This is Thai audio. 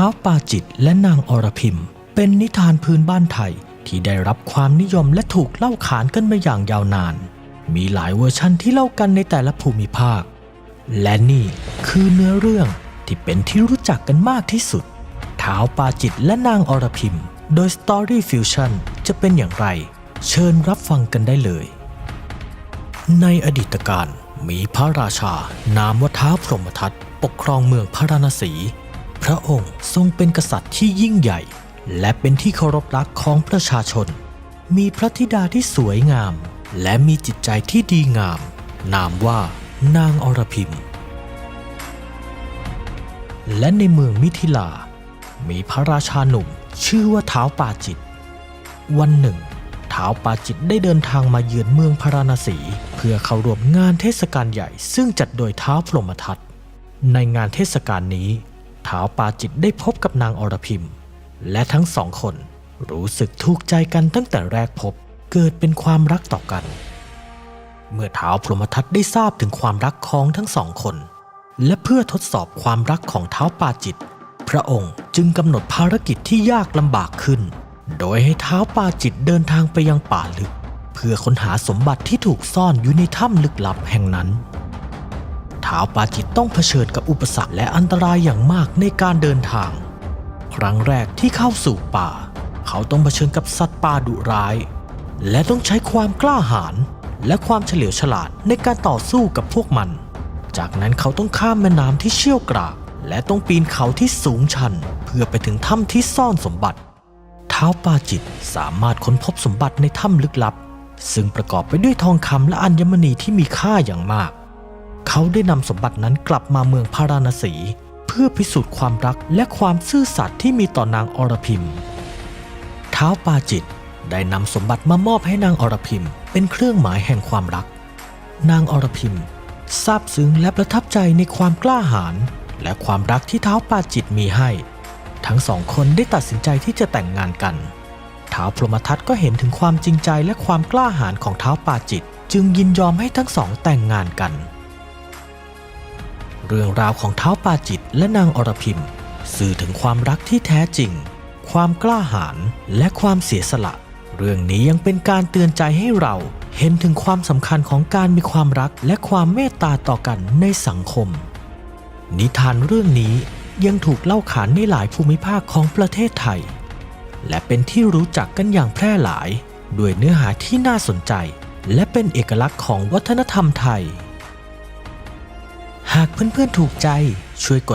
ท้าวปาจิตและนางอรพิม เป็นนิทานพื้นบ้านไทยที่ได้รับความนิยมและถูกเล่าขานกันมาอย่างยาวนาน มีหลายเวอร์ชันที่เล่ากันในแต่ละภูมิภาค และนี่คือเนื้อเรื่องที่เป็นที่รู้จักกันมากที่สุด ท้าวปาจิตและนางอรพิม โดย Story Fusion จะเป็นอย่างไร เชิญรับฟังกันได้เลย ในอดีตการมีพระราชา นามว่าท้าวพรหมทัตปกครองเมืองพาราณสี พระองค์ทรงเป็นกษัตริย์ที่ยิ่งใหญ่ และเป็นที่เคารพรักของประชาชน มีพระธิดาที่สวยงาม และมีจิตใจที่ดีงาม นามว่านางอรพิมและในเมืองมิถิลา มีพระราชาหนุ่มชื่อว่าเท้าปาจิต วันหนึ่งเท้าปาจิตได้เดินทางมาเยือนเมืองพาราณสี เพื่อเข้าร่วมงานเทศกาลใหญ่ ซึ่งจัดโดยเท้าพรหมทัตในงานเทศกาลนี้ ท้าวปาจิตได้พบกับนางอรพิมและทั้งสองคนรู้สึกถูกใจกันตั้งแต่แรกพบเกิดเป็นความรักต่อกัน เมื่อท้าวพรหมทัตได้ทราบถึงความรักของทั้งสองคน และเพื่อทดสอบความรักของท้าวปาจิต พระองค์จึงกำหนดภารกิจที่ยากลำบากขึ้น โดยให้ท้าวปาจิตเดินทางไปยังป่าลึก เพื่อค้นหาสมบัติที่ถูกซ่อนอยู่ในถ้ำลึกลับแห่งนั้น ท้าวปาจิตต้องเผชิญกับอุปสรรคและอันตรายอย่างมากในการเดินทาง ครั้งแรกที่เข้าสู่ป่า เขาต้องเผชิญกับสัตว์ป่าดุร้าย และต้องใช้ความกล้าหาญและความเฉลียวฉลาดในการต่อสู้กับพวกมัน จากนั้นเขาต้องข้ามแม่น้ำที่เชี่ยวกรากและต้องปีนเขาที่สูงชัน เพื่อไปถึงถ้ำที่ซ่อนสมบัติท้าวปาจิตสามารถค้นพบสมบัติในถ้ำลึกลับ ซึ่งประกอบไปด้วยทองคำและอัญมณีที่มีค่าอย่างมาก เขาได้นำสมบัตินั้นกลับมาเมืองพาราณสี เพื่อพิสูจน์ความรักและความซื่อสัตย์ที่มีต่อนางอรพิมท้าวปาจิตได้นำสมบัติมามอบให้นางอรพิมเป็นเครื่องหมายแห่งความรัก นางอรพิมซาบซึ้งและประทับใจในความกล้าหาญและความรักที่ท้าวปาจิตมีให้ ทั้งสองคนได้ตัดสินใจที่จะแต่งงานกันท้าวพรหมทัตก็เห็นถึงความจริงใจและความกล้าหาญของท้าวปาจิต จึงยินยอมให้ทั้งสองแต่งงานกัน เรื่องราวของเท้าปาจิตและนางอรพิมสื่อถึงความรักที่แท้จริง ความกล้าหาญและความเสียสละ เรื่องนี้ยังเป็นการเตือนใจให้เราเห็นถึงความสำคัญของการมีความรักและความเมตตาต่อกันในสังคม นิทานเรื่องนี้ยังถูกเล่าขานในหลายภูมิภาคของประเทศไทย และเป็นที่รู้จักกันอย่างแพร่หลาย ด้วยเนื้อหาที่น่าสนใจ และเป็นเอกลักษณ์ของวัฒนธรรมไทย หากเพื่อนๆถูกใจช่วยกด